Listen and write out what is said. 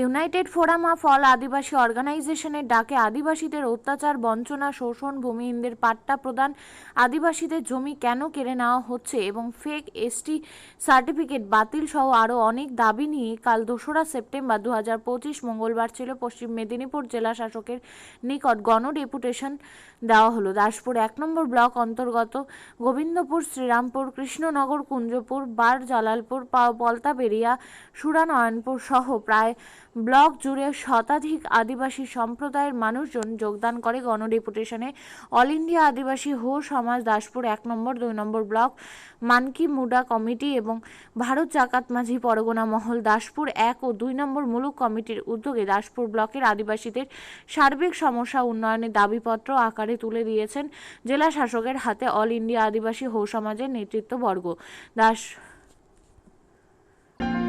United forum of all Adivasi অর্গানাইজেশনের ডাকে আদিবাসীদের অত্যাচার, বঞ্চনা, শোষণ, ভূমিহীনদের পাট্টা প্রদান, আদিবাসীদের জমি কেন কেড়ে নেওয়া হচ্ছে এবং ফেক এসটি সার্টিফিকেট বাতিল সহ আরও অনেক দাবি নিয়ে কাল দোসরা সেপ্টেম্বর দু হাজার পঁচিশ মঙ্গলবার ছিল পশ্চিম মেদিনীপুর জেলা শাসকের নিকট গণ ডেপুটেশন দেওয়া হলো। দাসপুর এক নম্বর ব্লক অন্তর্গত গোবিন্দপুর শ্রীরামপুর, কৃষ্ণনগর, কুঞ্জপুর বার জালালপুর পলতাবেরিয়া সুরানয়নপুর সহ প্রায় ব্লক জুড়ে শতাধিক আদিবাসী সম্প্রদায়ের মানুষজন যোগদান করে গণডেপুটেশনে। অল ইন্ডিয়া আদিবাসী হো সমাজ দাসপুর এক নম্বর, দুই number block, Manki Munda committee এবং ভারত জাকাত মাঝি পরগনা মহল দাসপুর এক ও দুই নম্বর মুলুক কমিটির উদ্যোগে দাসপুর ব্লকের আদিবাসীদের সার্বিক সমস্যা উন্নয়নের দাবিপত্র আকারে তুলে দিয়েছেন জেলা শাসকের হাতে অল ইন্ডিয়া আদিবাসী হো সমাজের নেতৃত্ববর্গ। দাস